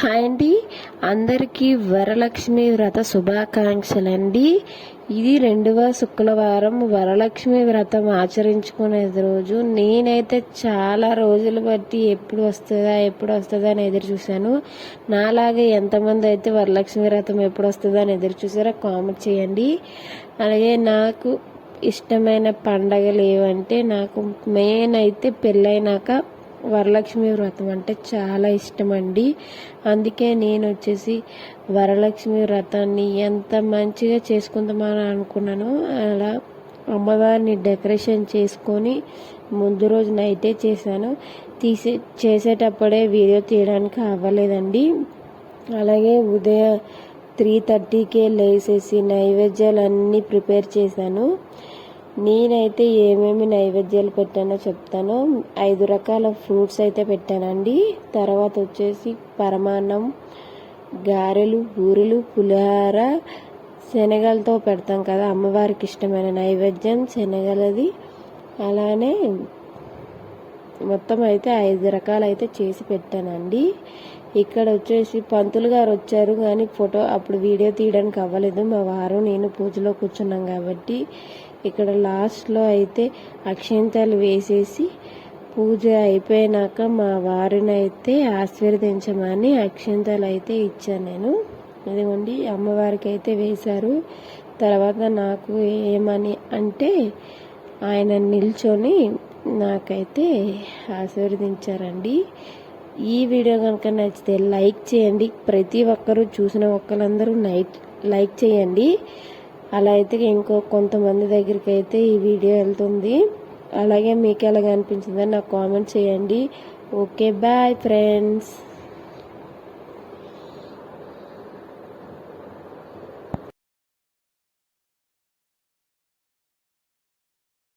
Hi అండి. అందరికీ వరలక్ష్మి వ్రత శుభాకాంక్షలు అండి ఇది రెండవ శుక్రవారం వరలక్ష్మి వ్రతం ఆచరించుకునేది రోజు. నేనైతే చాలా రోజులు బట్టి ఎప్పుడు వస్తుందా ఎప్పుడు వస్తుందా అని ఎదురు చూశాను. నాలాగే ఎంతమంది అయితే వరలక్ష్మి వ్రతం ఎప్పుడు వస్తుందా అని ఎదురు చూసారో కామెంట్ చేయండి. అలాగే నాకు ఇష్టమైన పండగలు ఏవంటే నాకు మెయిన్ అయితే పెళ్ళైనాక వరలక్ష్మి వ్రతం అంటే చాలా ఇష్టం అండి అందుకే నేను వచ్చేసి వరలక్ష్మి వ్రతాన్ని ఎంత మంచిగా చేసుకుందామని అనుకున్నాను అలా అమ్మవారిని డెకరేషన్ చేసుకొని ముందు రోజు నైటే చేశాను. తీసే చేసేటప్పుడే వీడియో తీయడానికి అవ్వలేదండి. అలాగే ఉదయం త్రీ థర్టీకే లేసేసి నైవేద్యాలు అన్నీ ప్రిపేర్ చేశాను. నేనైతే ఏమేమి నైవేద్యాలు పెట్టానో చెప్తాను. ఐదు రకాల ఫ్రూట్స్ అయితే పెట్టానండి. తర్వాత వచ్చేసి పరమాన్నం గారెలు బూరెలు పులిహార శనగలతో పెడతాం కదా అమ్మవారికి ఇష్టమైన నైవేద్యం శనగలది. అలానే మొత్తం అయితే ఐదు రకాలు అయితే చేసి పెట్టానండి. ఇక్కడ వచ్చేసి పంతులు గారు వచ్చారు కానీ ఫోటో అప్పుడు వీడియో తీయడానికి అవ్వలేదు. మా వారు నేను పూజలో కూర్చున్నాం కాబట్టి ఇక్కడ లాస్ట్లో అయితే అక్షంతాలు వేసేసి పూజ అయిపోయినాక మా వారిని అయితే ఆశీర్వదించమని అక్షంతాలు అయితే ఇచ్చాను నేను. ఇదిగోండి అమ్మవారికి అయితే వేశారు. తర్వాత నాకు ఏమని అంటే ఆయన నిల్చొని నాకైతే ఆశీర్వదించారండి. ఈ వీడియో కనుక నచ్చితే లైక్ చేయండి. ప్రతి ఒక్కరూ చూసిన ఒక్కరందరూ నైట్ లైక్ చేయండి. అలా అయితే ఇంకో కొంతమంది దగ్గరికి అయితే ఈ వీడియో వెళ్తుంది. అలాగే మీకు ఎలాగ అనిపించిందని నాకు కామెంట్ చేయండి. Okay bye friends.